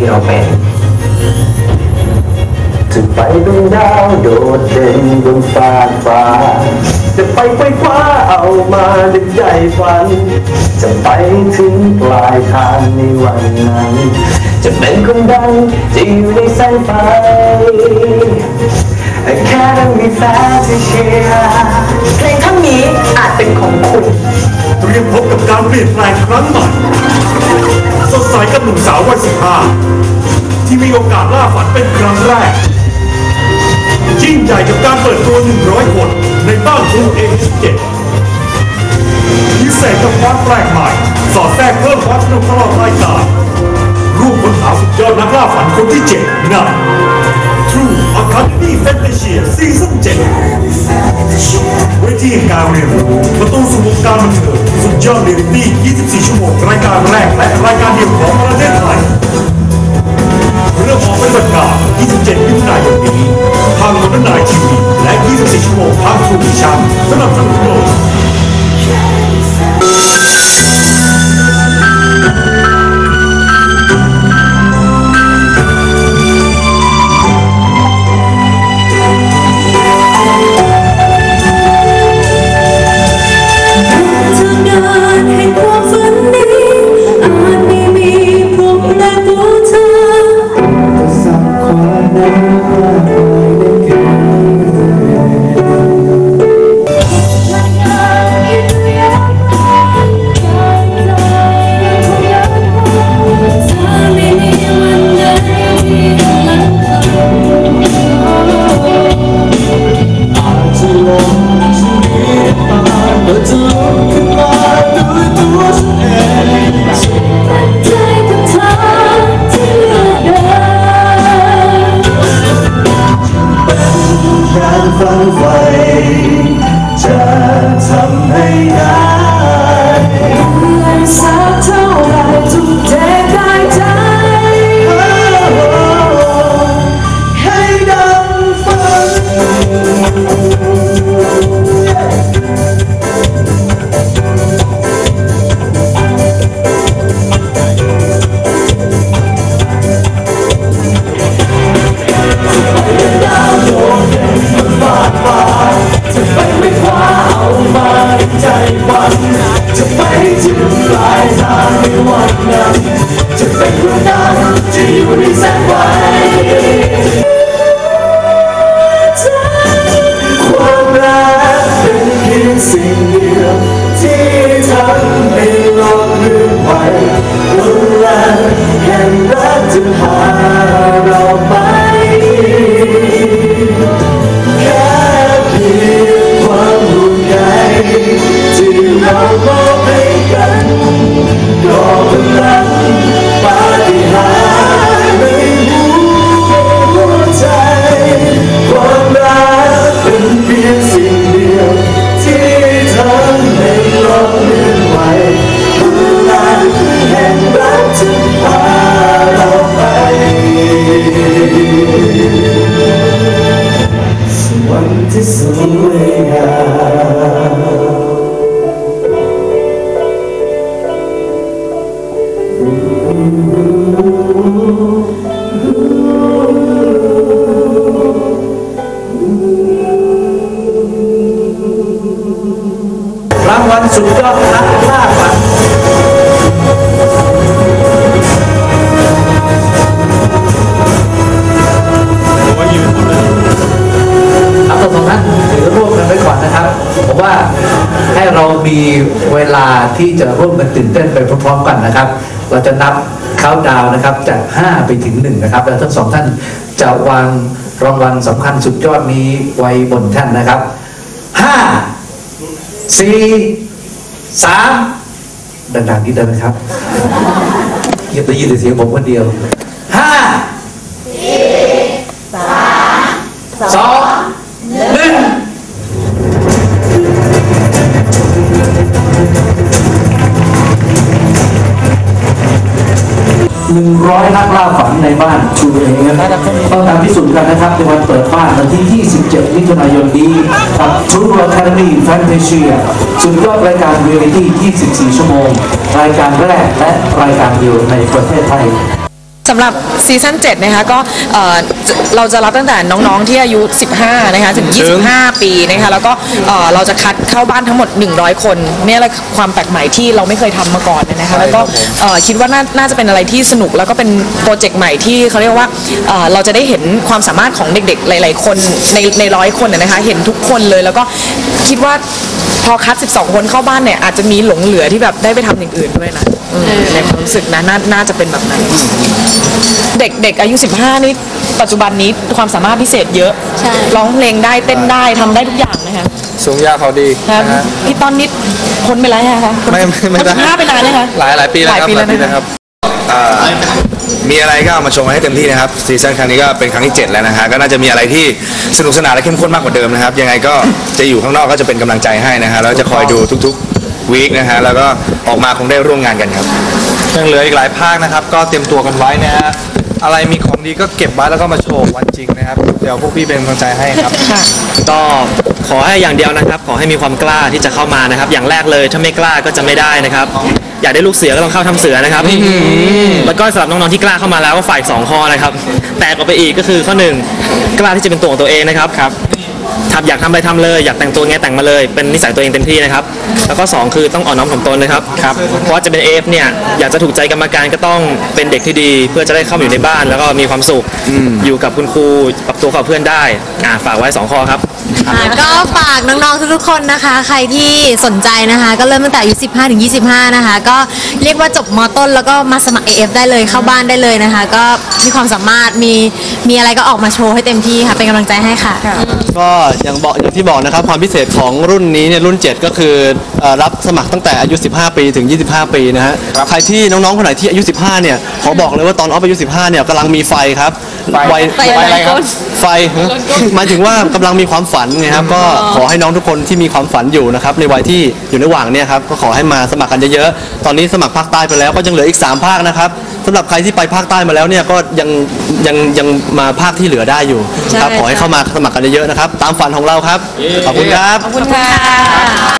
ที่เราเป็นจะไปเป็นดาวโดดเด่นบนฟ้ากฟ้า จะไปไปคว้าเอามาดึงใจฝัน จะไปถึงปลายทางในวันนั้น จะเป็นคนดังจะอยู่ในแสงไฟแค่ต้องมีแฟนที่เชียร์เพลงท่อนนี้อาจเป็นของคุณเตรียมพบกับการเปลี่ยนแปลงครั้งใหม่สดใสกับ หนุ่มสาววัย15 ที่มีโอกาสล่าฝันเป็นครั้งแรกยิ่งใหญ่กับการเปิดตัว 100 คน ในบ้านทูเอเจ็ดพิเศษกับความแปลกใหม่ สอดแทรกเพิ่มความสนุกตลอดรายการร่วมค้นหาสุดยอดนักล่าฝันคนที่7ใน True Academy Fantasia Season 7เวทีแห่งการเรียนรู้ประตูสู่วงการบันเทิงสุดยอดเรียลิตี้24 ชั่วโมงรายการแรกและรายการเดียวของประเทศไทยเริ่มออกปฏิบัติการ27มิถุนายนนี้ทางมอนนายทีวีและ 24 ชั่วโมงทางทูวิชั่นสนับสนุนโดยารฝันไฟจะทำให้ได้และสักเท่าไรทุ่มเท รา เวลาที่จะร่วมกันตื่นเต้นไปพร้อมๆกันนะครับ เราจะนับเข้าดาวนะครับจาก 5 ไปถึง 1 นะครับ แล้วทั้งสองท่านจะวางรางวัลสำคัญสุดยอดนี้ไว้บนท่านนะครับ 5 4 3 ดังๆนิดเดียวนะครับอย่าไปยินเสียงผมคนเดียว 5 4 3 2 หนึ่งร้อยนักล่าฝันในบ้านชูเองนะครับต้องตามพิสูจน์กันนะครับในวันเปิดบ้านวันที่ 27 มิถุนายนนี้กับ True Academy Fantasia สุดยอดรายการเรียลิตี้ 24 ชั่วโมง รายการแรกและรายการเดียวในประเทศไทย สำหรับซีซั่น7นะคะก็เอ่อจะเราจะรับตั้งแต่น้องๆที่อายุ 15 นะคะถึง 25 ปีนะคะแล้วก็เอ่อเราจะคัดเข้าบ้านทั้งหมด 100 คนเนี่ยแหละความแปลกใหม่ที่เราไม่เคยทำมาก่อนนะคะแล้วก็เอ่อคิดว่าน่าน่าจะเป็นอะไรที่สนุกแล้วก็เป็นโปรเจกต์ใหม่ที่เขาเรียกว่าเอ่อเราจะได้เห็นความสามารถของเด็กๆ หลาย ๆ คนในในร้อยคนนะนะคะเห็นทุกคนเลยแล้วก็คิดว่า พอคัด 12 คนเข้าบ้านเนี่ยอาจจะมีหลงเหลือที่แบบได้ไปทำอย่างอื่นด้วยนะอืมในความรู้สึกนะนาน่าจะเป็นแบบนั้นเด็กเด็กอายุ 15 นี่ปัจจุบันนี้ความสามารถพิเศษเยอะใช่ ร้องเพลงได้เต้นได้ทำได้ทุกอย่างนะคะสูงยาวเขาดีครับนะฮะ พี่ต้นนิดพ้นไปแล้วนะคะไม่ไม่ไม่ได้พ้น15ไปนานเลยคะ หลายหลายปีแล้วครับหลายปีแล้วหลายปีนะแล้วครับ มีอะไรก็เอามาโชว์ให้เต็มที่นะครับซีซั่นครั้งนี้ก็เป็นครั้งที่ 7 แล้วนะฮะก็น่าจะมีอะไรที่สนุกสนานและเข้มข้นมากกว่าเดิมนะครับ ยังไงก็จะอยู่ข้างนอกก็จะเป็นกำลังใจให้นะฮะแล้วจะคอยดูทุกๆวีคนะฮะแล้วก็ออกมาคงได้ร่วมงานกันครับ ยังเหลืออีกหลายภาคนะครับ ก็เตรียมตัวกันไว้นะฮะ อะไรมีของดีก็เก็บไว้แล้วก็มาโชว์วันจริงนะครับ เดี๋ยวพวกพี่เป็นกำลังใจให้ครับ ก็ขอให้อย่างเดียวนะครับ ขอให้มีความกล้าที่จะเข้ามานะครับ อย่างแรกเลยถ้าไม่กล้าก็จะไม่ได้นะครับ อยากได้ลูกเสือก็ต้องเข้าทำเสือนะครับแล้วก็สำหรับน้องๆที่กล้าเข้ามาแล้วก็ฝ่ายสองข้อนะครับ แตกออกไปอีกก็คือข้อหนึ่งกล้าที่จะเป็นตัวของตัวเองนะครับครับ ทำอยากทำอะไรทำเลย อยากแต่งตัวไงแต่งมาเลย เป็นนิสัยตัวเองเต็มที่นะครับ แล้วก็สองคือต้องอ่อนน้อมถ่อมตนนะครับ ครับ เพราะว่าจะเป็นเอฟเนี่ย อยากจะถูกใจกรรมการก็ต้องเป็นเด็กที่ดี เพื่อจะได้เข้ามาอยู่ในบ้าน แล้วก็มีความสุข อยู่กับคุณครู ปรับตัวกับเพื่อนได้ อ่าฝากไว้สองข้อครับ ค่ะก็ฝากน้องๆทุกๆคนนะคะ ใครที่สนใจนะคะ ก็เริ่มตั้งแต่อายุ 15 ถึง 25 นะคะ ก็เรียกว่าจบมต้นแล้วก็มาสมัคร AF ได้เลยเข้าบ้านได้เลยนะคะ ก็มีความสามารถมีมีอะไรก็ออกมาโชว์ให้เต็มที่ค่ะ เป็นกำลังใจให้ค่ะ ก็อย่างบอกอย่างที่บอกนะครับ ความพิเศษของรุ่นนี้เนี่ยรุ่น 7 ก็คือเอ่อรับสมัครตั้งแต่อายุ 15 ปีถึง 25 ปีนะฮะใครที่น้องๆคนไหนที่อายุ 15 เนี่ยขอบอกเลยว่าตอนออฟอายุ 15 เนี่ยกำลังมีไฟครับไฟไฟอะไรครับ ไฟหมายถึงว่ากำลังมีความฝันไงครับก็ขอให้น้องทุกคนที่มีความฝันอยู่นะครับในวัยที่อยู่ในระหว่างเนี่ยครับก็ขอให้มาสมัครกันเยอะๆตอนนี้สมัครภาคใต้ไปแล้วก็ยังเหลืออีก 3 ภาคนะครับสำหรับใครที่ไปภาคใต้มาแล้วเนี่ยก็ยังยังยังมาภาคที่เหลือได้อยู่ครับขอให้เข้ามาสมัครกันเยอะๆนะครับตามฝันของเราครับขอบคุณครับ ขอบคุณค่ะ